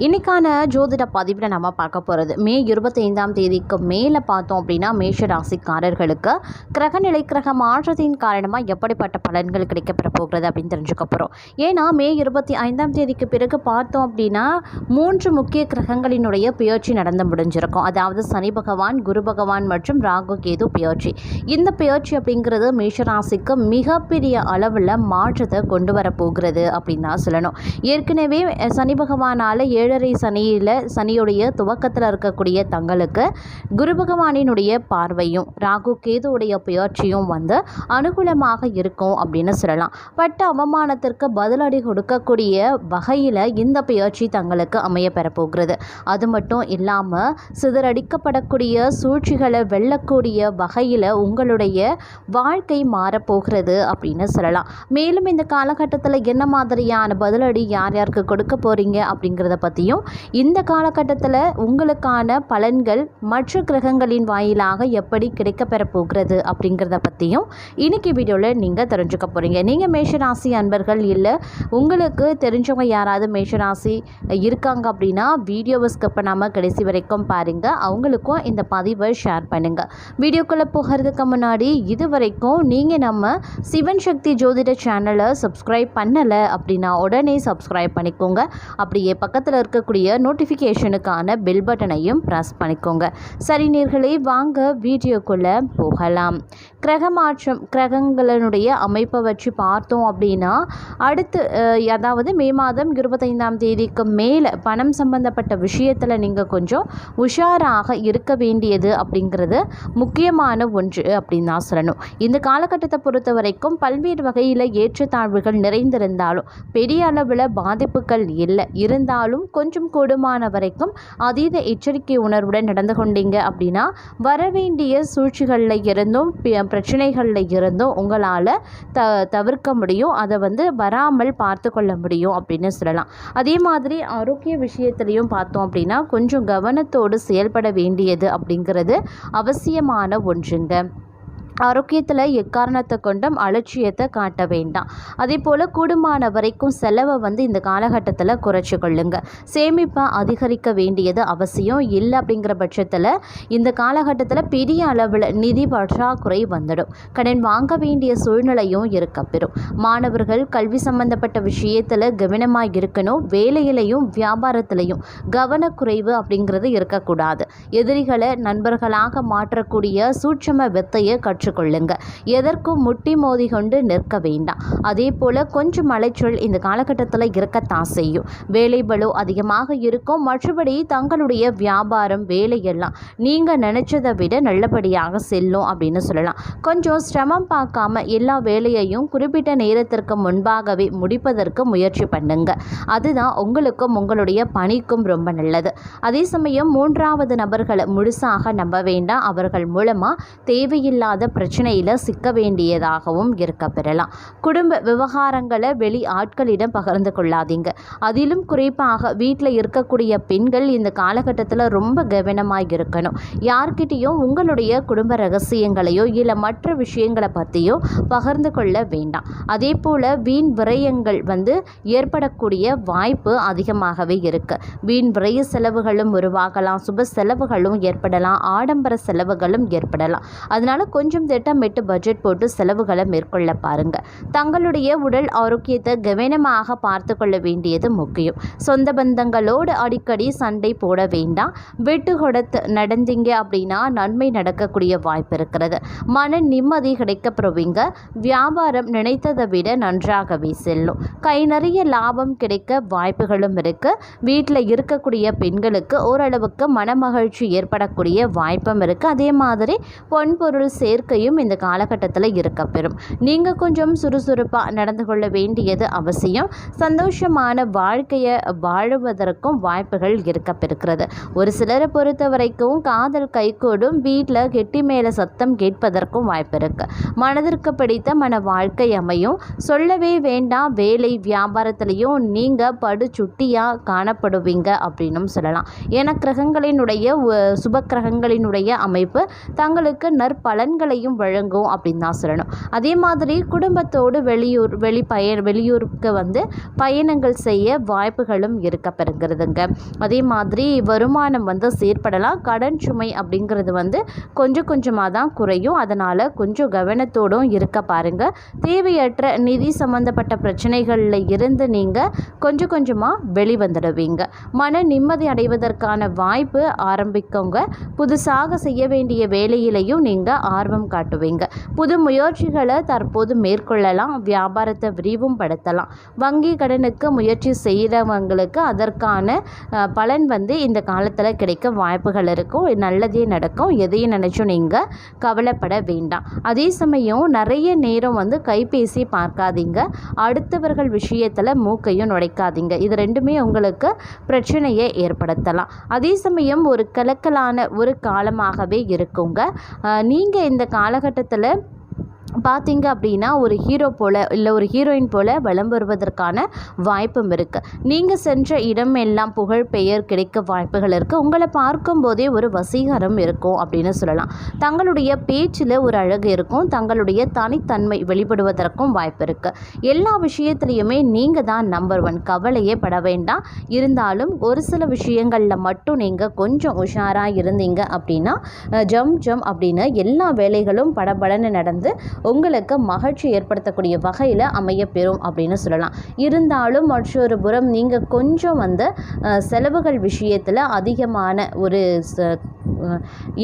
இன்றைக்கான ஜோதிட பதிவில் நம்ம பார்க்க போகிறது மே இருபத்தைந்தாம் தேதிக்கு மேலே பார்த்தோம் அப்படின்னா மேஷ ராசிக்காரர்களுக்கு கிரகநிலை கிரக மாற்றத்தின் காரணமாக எப்படிப்பட்ட பலன்கள் கிடைக்கப்பெற போகிறது அப்படின்னு தெரிஞ்சுக்க போகிறோம் ஏன்னா மே இருபத்தி ஐந்தாம் தேதிக்கு பிறகு பார்த்தோம் அப்படின்னா மூன்று முக்கிய கிரகங்களினுடைய பெயர்ச்சி நடந்து முடிஞ்சிருக்கும். அதாவது சனி பகவான் குரு பகவான் மற்றும் ராகு கேது பெயர்ச்சி. இந்த பெயர்ச்சி அப்படிங்கிறது மேஷராசிக்கு மிகப்பெரிய அளவில் மாற்றத்தை கொண்டு வர போகிறது அப்படின்னு தான் சொல்லணும். ஏற்கனவே சனி பகவானால் ஏழரை சனியில் சனியுடைய துவக்கத்தில் இருக்கக்கூடிய தங்களுக்கு குரு பகவானினுடைய பார்வையும் ராகு கேதுவுடைய புயற்சியும் வந்து அனுகூலமாக இருக்கும் அப்படின்னு சொல்லலாம். பட்ட அவமானத்திற்கு பதிலடி கொடுக்கக்கூடிய வகையில் இந்த பெயர்ச்சி தங்களுக்கு அமைய பெறப்போகிறது. அது மட்டும் இல்லாமல் சிதறடிக்கப்படக்கூடிய சூழ்ச்சிகளை வெல்லக்கூடிய வகையில் உங்களுடைய வாழ்க்கை மாறப்போகிறது அப்படின்னு சொல்லலாம். மேலும் இந்த காலகட்டத்தில் என்ன மாதிரியான பதிலடி யார் யாருக்கு கொடுக்க போகிறீங்க அப்படிங்கிறத பற்றி பற்றியும் இந்த காலகட்டத்தில் உங்களுக்கான பலன்கள் மற்ற கிரகங்களின் வாயிலாக எப்படி கிடைக்கப்பெற போகிறது அப்படிங்கிறத பற்றியும் இன்னைக்கு வீடியோவில் நீங்கள் தெரிஞ்சுக்க போகிறீங்க நீங்கள் மேஷராசி அன்பர்கள் இல்லை உங்களுக்கு தெரிஞ்சவங்க யாராவது மேஷராசி இருக்காங்க அப்படின்னா வீடியோவை ஸ்கிப் பண்ணாமல் கடைசி வரைக்கும் பாருங்கள் அவங்களுக்கும் இந்த பதிவை ஷேர் பண்ணுங்கள் வீடியோக்குள்ளே போகிறதுக்கு முன்னாடி இது வரைக்கும் நீங்கள் நம்ம சிவன் சக்தி ஜோதிட சேனலை சப்ஸ்கிரைப் பண்ணலை அப்படின்னா உடனே சப்ஸ்கிரைப் பண்ணிக்கோங்க. அப்படியே பக்கத்தில் இருக்கக்கூடிய நோட்டிஃபிகேஷனுக்கான பெல் பட்டனையும் ப்ரெஸ் பண்ணிக்கோங்க. சரி நேர்களே வாங்க வீடியோக்குள்ளே போகலாம். கிரக மாற்றம் கிரகங்களினுடைய அமைப்பை வச்சு பார்த்தோம் அப்படின்னா அடுத்து அதாவது மே மாதம் இருபத்தைந்தாம் தேதிக்கு மேலே பணம் சம்பந்தப்பட்ட விஷயத்தில் நீங்கள் கொஞ்சம் உஷாராக இருக்க வேண்டியது அப்படிங்கிறது முக்கியமான ஒன்று அப்படின்னு தான் சொல்லணும். இந்த காலகட்டத்தை பொறுத்த வரைக்கும் பல்வேறு வகையில் ஏற்றத்தாழ்வுகள் நிறைந்திருந்தாலும் பெரிய அளவில் பாதிப்புகள் இல்லை. இருந்தாலும் கொஞ்சம் கூடுமான வரைக்கும் அதீத எச்சரிக்கை உணர்வுடன் நடந்து கொண்டீங்க அப்படின்னா வரவேண்டிய சூழ்ச்சிகளில் இருந்தும் பிரச்சனைகளில் இருந்தும் உங்களால் த தவிர்க்க முடியும். அதை வந்து வராமல் பார்த்து கொள்ள முடியும் அப்படின்னு சொல்லலாம். அதே மாதிரி ஆரோக்கிய விஷயத்துலையும் பார்த்தோம் அப்படின்னா கொஞ்சம் கவனத்தோடு செயல்பட வேண்டியது அப்படிங்கிறது அவசியமான ஒன்றுங்க. ஆரோக்கியத்தில் எக்காரணத்தை கொண்டும் அலட்சியத்தை காட்ட வேண்டாம். அதே போல் கூடுமான வரைக்கும் செலவை வந்து இந்த காலகட்டத்தில் குறைச்சி கொள்ளுங்க. சேமிப்பை அதிகரிக்க வேண்டியது அவசியம் இல்லை அப்படிங்கிற பட்சத்தில் இந்த காலகட்டத்தில் பெரிய அளவில் நிதி பற்றாக்குறை வந்துடும். கடன் வாங்க வேண்டிய சூழ்நிலையும் இருக்கப்பெறும் மாணவர்கள் கல்வி சம்பந்தப்பட்ட விஷயத்தில் கவனமாக இருக்கணும். வேலையிலையும் வியாபாரத்திலையும் கவனக்குறைவு அப்படிங்கிறது இருக்கக்கூடாது. எதிரிகளை நண்பர்களாக மாற்றக்கூடிய சூட்சம வித்தையை கற்றுக்கொள்ளுங்க எதற்கும் முட்டி மோதி கொண்டு நிற்க வேண்டாம். அதே போல் கொஞ்சம் மலைச்சொல் இந்த காலகட்டத்தில் இருக்கத்தான் செய்யும். வேலை பலு அதிகமாக இருக்கும். மற்றபடி தங்களுடைய வியாபாரம் வேலையெல்லாம் நீங்கள் நினச்சதை விட நல்லபடியாக செல்லும் அப்படின்னு சொல்லலாம். கொஞ்சம் சிரமம் பார்க்காம எல்லா வேலையையும் குறிப்பிட்ட நேரத்திற்கு முன்பாகவே முடிப்பதற்கு முயற்சி பண்ணுங்க. அதுதான் உங்களுக்கும் உங்களுடைய பணிக்கும் ரொம்ப நல்லது. அதே சமயம் மூன்றாவது நபர்களை முழுசாக நம்ப வேண்டாம். அவர்கள் மூலமாக தேவையில்லாத பிரச்சனையில் சிக்க வேண்டியதாகவும் இருக்க பெறலாம். குடும்ப விவகாரங்களை வெளி ஆட்களிடம் பகிர்ந்து கொள்ளாதீங்க. அதிலும் குறிப்பாக வீட்டில் இருக்கக்கூடிய பெண்கள் இந்த காலகட்டத்தில் ரொம்ப கவனமாக இருக்கணும். யார்கிட்டேயும் உங்களுடைய குடும்ப ரகசியங்களையோ இல்லை மற்ற விஷயங்களை பற்றியோ பகிர்ந்து கொள்ள வேண்டாம். அதே போல் வீண் விரயங்கள் வந்து ஏற்படக்கூடிய வாய்ப்பு அதிகமாகவே இருக்கு. வீண் விரய செலவுகளும் உருவாகலாம் சுப செலவுகளும் ஏற்படலாம் ஆடம்பர செலவுகளும் ஏற்படலாம். அதனால கொஞ்சம் திட்டமிட்டு பட்ஜெட் போட்டு செலவுகளை மேற்கொள்ள பாருங்க. தங்களுடைய உடல் ஆரோக்கியத்தை கவனமாக பார்த்து கொள்ள வேண்டியது முக்கியம். சொந்த பந்தங்களோடு அடிக்கடி சண்டை போட வேண்டாம். விட்டு கொடுத்து நடந்தீங்க அப்படின்னா நன்மை நடக்கக்கூடிய வாய்ப்பு இருக்கிறது. மன நிம்மதி கிடைக்கப்பெறுவீங்க. வியாபாரம் நினைத்ததை விட நன்றாகவே செல்லும். கை நிறைய லாபம் கிடைக்க வாய்ப்புகளும் இருக்கு. வீட்டில் இருக்கக்கூடிய பெண்களுக்கு ஓரளவுக்கு மனமகிழ்ச்சி ஏற்படக்கூடிய வாய்ப்பும் இருக்கு. அதே மாதிரி பொன்பொருள் சேர்க்க வாழ்க்கையும் இந்த காலகட்டத்தில் இருக்கப்பெறும். நீங்கள் கொஞ்சம் சுறுசுறுப்பாக நடந்து கொள்ள வேண்டியது அவசியம். சந்தோஷமான வாழ்க்கையை வாழுவதற்கும் வாய்ப்புகள் இருக்கப்பெறுகிறது ஒரு சிலரை பொறுத்த வரைக்கும் காதல் கைகூடும் வீட்டில் கெட்டி மேலே சத்தம் கேட்பதற்கும் வாய்ப்பு இருக்கு மனதிற்கு பிடித்த மன வாழ்க்கை அமையும். சொல்லவே வேண்டாம் வேலை வியாபாரத்திலையும் நீங்கள் படு சுட்டியாக காணப்படுவீங்க அப்படின்னும் சொல்லலாம். ஏன்னா கிரகங்களினுடைய சுப கிரகங்களினுடைய அமைப்பு தங்களுக்கு நற்பலன்களை நன்மையையும் வழங்கும் அப்படின்னு தான் சொல்லணும். அதே மாதிரி குடும்பத்தோடு வெளியூர் வெளி பய வெளியூருக்கு வந்து பயணங்கள் செய்ய வாய்ப்புகளும் இருக்க பெறுங்கிறதுங்க அதே மாதிரி வருமானம் வந்து சீர்படலாம். கடன் சுமை அப்படிங்கிறது வந்து கொஞ்சம் கொஞ்சமாக தான் குறையும். அதனால் கொஞ்சம் கவனத்தோடும் இருக்க பாருங்கள் தேவையற்ற நிதி சம்மந்தப்பட்ட பிரச்சனைகளில் இருந்து நீங்கள் கொஞ்சம் கொஞ்சமாக வெளிவந்துடுவீங்க. மன நிம்மதி அடைவதற்கான வாய்ப்பு ஆரம்பிக்கோங்க. புதுசாக செய்ய வேண்டிய வேலையிலையும் நீங்கள் ஆர்வம் காட்டுவீங்க. புது முயற்சிகளை தற்போது மேற்கொள்ளலாம். வியாபாரத்தை விரிவும் படுத்தலாம். வங்கி கடனுக்கு முயற்சி செய்கிறவங்களுக்கு அதற்கான பலன் வந்து இந்த காலத்தில் கிடைக்க வாய்ப்புகள் இருக்கும். நல்லதே நடக்கும். எதையும் நினச்சும் நீங்கள் கவலைப்பட வேண்டாம். அதே சமயம் நிறைய நேரம் வந்து கைபேசி பார்க்காதீங்க. அடுத்தவர்கள் விஷயத்தில் மூக்கையும் நுழைக்காதீங்க. இது ரெண்டுமே உங்களுக்கு பிரச்சனையை ஏற்படுத்தலாம். அதே சமயம் ஒரு கலக்கலான ஒரு காலமாகவே இருக்குங்க. நீங்கள் இந்த காலகட்டத்தில் பார்த்தீங்க அப்படின்னா ஒரு ஹீரோ போல் இல்லை ஒரு ஹீரோயின் போல் வலம் வருவதற்கான வாய்ப்பும் இருக்குது நீங்கள் சென்ற இடம் எல்லாம் புகழ் பெயர் கிடைக்க வாய்ப்புகள் இருக்குது உங்களை பார்க்கும்போதே ஒரு வசீகரம் இருக்கும் அப்படின்னு சொல்லலாம். தங்களுடைய பேச்சில் ஒரு அழகு இருக்கும். தங்களுடைய தனித்தன்மை வெளிப்படுவதற்கும் வாய்ப்பு இருக்குது எல்லா விஷயத்துலையுமே நீங்கள் தான் நம்பர் ஒன் கவலையே பட வேண்டாம். இருந்தாலும் ஒரு சில விஷயங்களில் மட்டும் நீங்கள் கொஞ்சம் உஷாராக இருந்தீங்க அப்படின்னா ஜம் ஜம் அப்படின்னு எல்லா வேலைகளும் படபடன்னு நடந்து உங்களுக்கு மகிழ்ச்சி ஏற்படுத்தக்கூடிய வகையில் அமையப்பெறும் அப்படின்னு சொல்லலாம். இருந்தாலும் மற்றொரு புறம் நீங்கள் கொஞ்சம் வந்து செலவுகள் விஷயத்தில் அதிகமான ஒரு ச-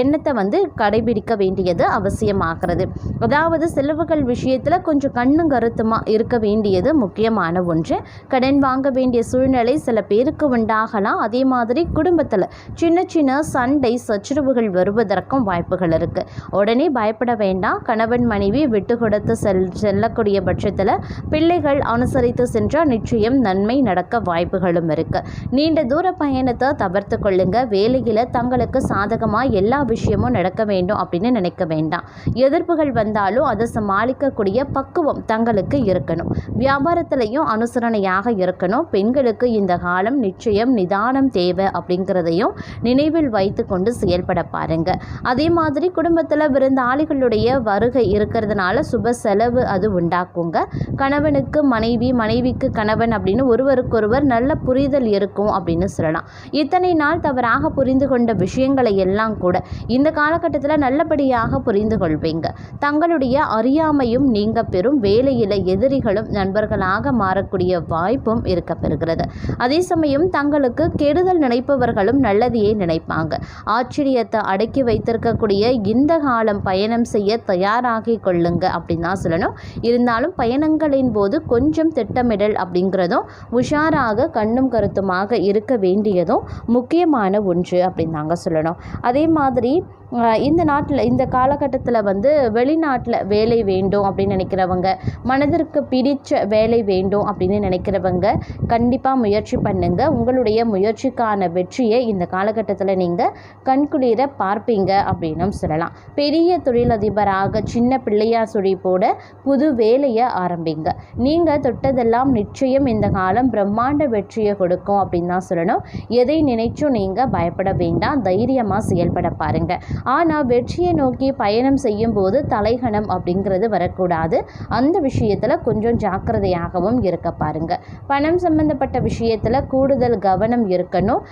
எண்ணத்தை வந்து கடைபிடிக்க வேண்டியது அவசியமாகிறது. அதாவது செலவுகள் விஷயத்தில் கொஞ்சம் கண்ணும் கருத்துமாக இருக்க வேண்டியது முக்கியமான ஒன்று. கடன் வாங்க வேண்டிய சூழ்நிலை சில பேருக்கு உண்டாகலாம். அதே மாதிரி குடும்பத்தில் சின்ன சின்ன சண்டை சச்சரவுகள் வருவதற்கும் வாய்ப்புகள் இருக்குது உடனே பயப்பட வேண்டாம். கணவன் மனைவி விட்டு கொடுத்து செல் செல்லக்கூடிய பட்சத்தில் பிள்ளைகள் அனுசரித்து சென்றால் நிச்சயம் நன்மை நடக்க வாய்ப்புகளும் இருக்குது நீண்ட தூர பயணத்தை தவிர்த்து கொள்ளுங்க. வேலையில் தங்களுக்கு சாதக சாதகமாக எல்லா விஷயமும் நடக்க வேண்டும் அப்படின்னு நினைக்க வேண்டாம். எதிர்ப்புகள் வந்தாலும் அதை சமாளிக்கக்கூடிய பக்குவம் தங்களுக்கு இருக்கணும். வியாபாரத்திலையும் அனுசரணையாக இருக்கணும். பெண்களுக்கு இந்த காலம் நிச்சயம் நிதானம் தேவை அப்படிங்கிறதையும் நினைவில் வைத்து கொண்டு செயல்பட பாருங்க. அதே மாதிரி குடும்பத்தில் விருந்தாளிகளுடைய வருகை இருக்கிறதுனால சுப செலவு அது உண்டாக்குங்க. கணவனுக்கு மனைவி மனைவிக்கு கணவன் அப்படின்னு ஒருவருக்கொருவர் நல்ல புரிதல் இருக்கும் அப்படின்னு சொல்லலாம். இத்தனை நாள் தவறாக புரிந்து கொண்ட விஷயங்களை எல்லாம் கூட இந்த காலகட்டத்தில் நல்லபடியாக புரிந்து கொள்வீங்க. தங்களுடைய அறியாமையும் நீங்க பெறும் வேலையில் எதிரிகளும் நண்பர்களாக மாறக்கூடிய வாய்ப்பும் இருக்க பெறுகிறது. அதே சமயம் தங்களுக்கு கெடுதல் நினைப்பவர்களும் நல்லதையே நினைப்பாங்க. ஆச்சரியத்தை அடக்கி வைத்திருக்கக்கூடிய இந்த காலம் பயணம் செய்ய தயாராகி கொள்ளுங்க அப்படின்னு தான் சொல்லணும். இருந்தாலும் பயணங்களின் போது கொஞ்சம் திட்டமிடல் அப்படிங்கிறதும் உஷாராக கண்ணும் கருத்துமாக இருக்க வேண்டியதும் முக்கியமான ஒன்று அப்படின்னு தாங்க சொல்லணும். அதே மாதிரி அஹ், இந்த நாட்டில் இந்த காலகட்டத்தில் வந்து வெளிநாட்டில் வேலை வேண்டும் அப்படின்னு நினைக்கிறவங்க மனதிற்கு பிடித்த வேலை வேண்டும் அப்படின்னு நினைக்கிறவங்க கண்டிப்பாக முயற்சி பண்ணுங்க. உங்களுடைய முயற்சிக்கான வெற்றியை இந்த காலகட்டத்தில் நீங்கள் கண்குளிர பார்ப்பீங்க அப்படின்னும் சொல்லலாம். பெரிய தொழிலதிபராக சின்ன பிள்ளையார் சுழி போட புது வேலையை ஆரம்பிங்க. நீங்கள் தொட்டதெல்லாம் நிச்சயம் இந்த காலம் பிரம்மாண்ட வெற்றியை கொடுக்கும் அப்படின்னு தான் சொல்லணும். எதை நினைச்சும் நீங்கள் பயப்பட வேண்டாம். தைரியமாக செயல்பட பாருங்கள் ஆனால் வெற்றியை நோக்கி பயணம் செய்யும் போது தலைகணம் அப்படிங்கிறது வரக்கூடாது. அந்த விஷயத்தில் கொஞ்சம் ஜாக்கிரதையாகவும் இருக்க பாருங்கள் பணம் சம்பந்தப்பட்ட விஷயத்தில் கூடுதல் கவனம் இருக்கணும்.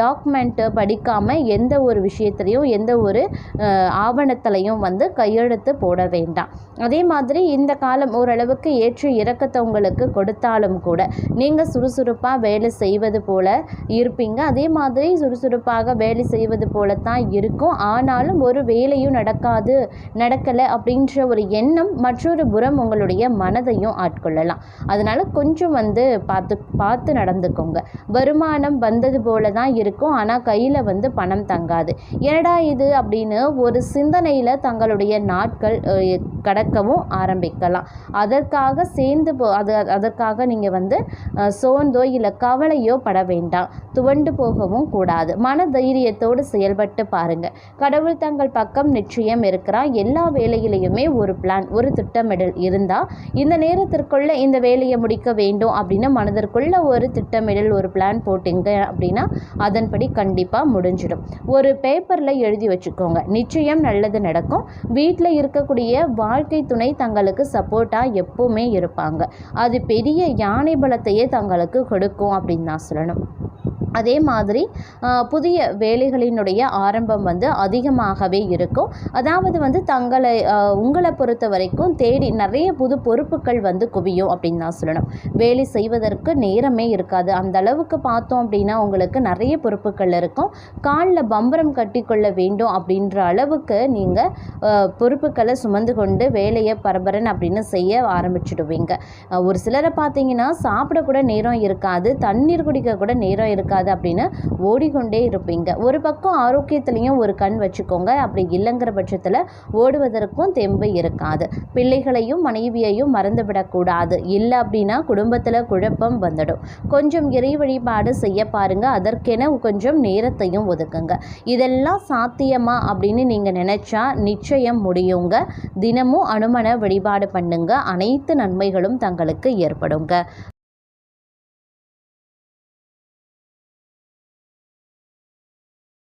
டாக்குமெண்ட்டு படிக்காமல் எந்த ஒரு விஷயத்துலையும் எந்த ஒரு ஆவணத்திலையும் வந்து கையெழுத்து போட வேண்டாம். அதே மாதிரி இந்த காலம் ஓரளவுக்கு ஏற்று இறக்கத்தை உங்களுக்கு கொடுத்தாலும் கூட நீங்கள் சுறுசுறுப்பாக வேலை செய்வது போல இருப்பீங்க. அதே மாதிரி சுறுசுறுப்பாக வேலை செய்வது போல தான் இருக்கும். ஆனாலும் ஒரு வேலையும் நடக்காது நடக்கலை அப்படின்ற ஒரு எண்ணம் மற்றொரு புறம் உங்களுடைய மனதையும் ஆட்கொள்ளலாம். அதனால் கொஞ்சம் வந்து பார்த்து பார்த்து நடந்துக்கோங்க. வருமானம் வந்தது போல தான் இருக்கும். ஆனால் கையில் வந்து பணம் தங்காது. என்னடா இது அப்படின்னு ஒரு சிந்தனையில் தங்களுடைய நாட்கள் கடக்கவும் ஆரம்பிக்கலாம். அதற்காக சேர்ந்து போ அது அதற்காக நீங்கள் வந்து சோர்ந்தோ இல்லை கவலையோ பட வேண்டாம். துவண்டு போகவும் கூடாது. மன தைரியத்தோடு செயல்பட்டு பாருங்கள் கடவுள் தங்கள் பக்கம் நிச்சயம் இருக்கிறார். எல்லா வேலையிலையுமே ஒரு பிளான் ஒரு திட்டமிடல் இருந்தால் இந்த நேரத்திற்குள்ள இந்த வேலையை முடிக்க வேண்டும் அப்படின்னு மனதிற்குள்ள ஒரு திட்டமிடல் ஒரு பிளான் போட்டிங்க அப்படின்னா அதன்படி கண்டிப்பாக முடிஞ்சிடும். ஒரு பேப்பரில் எழுதி வச்சுக்கோங்க. நிச்சயம் நல்லது நடக்கும். வீட்டில் இருக்கக்கூடிய வாழ்க்கை துணை தங்களுக்கு சப்போர்ட்டாக எப்போவுமே இருப்பாங்க. அது பெரிய யானை பலத்தையே தங்களுக்கு கொடுக்கும் அப்படின்னு தான் சொல்லணும். அதே மாதிரி புதிய வேலைகளினுடைய ஆரம்பம் வந்து அதிகமாகவே இருக்கும். அதாவது வந்து தங்களை உங்களை பொறுத்த வரைக்கும் தேடி நிறைய புது பொறுப்புகள் வந்து குவியும் அப்படின்னு தான் சொல்லணும். வேலை செய்வதற்கு நேரமே இருக்காது. அந்த அளவுக்கு பார்த்தோம் அப்படின்னா உங்களுக்கு நிறைய பொறுப்புகள் இருக்கும். காலில் பம்பரம் கட்டி கொள்ள வேண்டும் அப்படின்ற அளவுக்கு நீங்கள் பொறுப்புகளை சுமந்து கொண்டு வேலையை பரபரன் அப்படின்னு செய்ய ஆரம்பிச்சிடுவீங்க. ஒரு சிலரை பார்த்தீங்கன்னா சாப்பிடக்கூட நேரம் இருக்காது. தண்ணீர் குடிக்க கூட நேரம் இருக்காது. அப்படின்னு ஓடிக்கொண்டே இருப்பீங்க. ஒரு பக்கம் ஆரோக்கியத்துலேயும் ஒரு கண் வச்சுக்கோங்க. அப்படி இல்லைங்கிற பட்சத்தில் ஓடுவதற்கும் தெம்பு இருக்காது. பிள்ளைகளையும் மனைவியையும் மறந்துவிடக்கூடாது. இல்லை அப்படின்னா குடும்பத்தில் குழப்பம் வந்துடும். கொஞ்சம் இறை வழிபாடு செய்ய பாருங்க. அதற்கென கொஞ்சம் நேரத்தையும் ஒதுக்குங்க. இதெல்லாம் சாத்தியமா அப்படின்னு நீங்கள் நினச்சா நிச்சயம் முடியுங்க. தினமும் அனுமன வழிபாடு பண்ணுங்க. அனைத்து நன்மைகளும் தங்களுக்கு ஏற்படுங்க.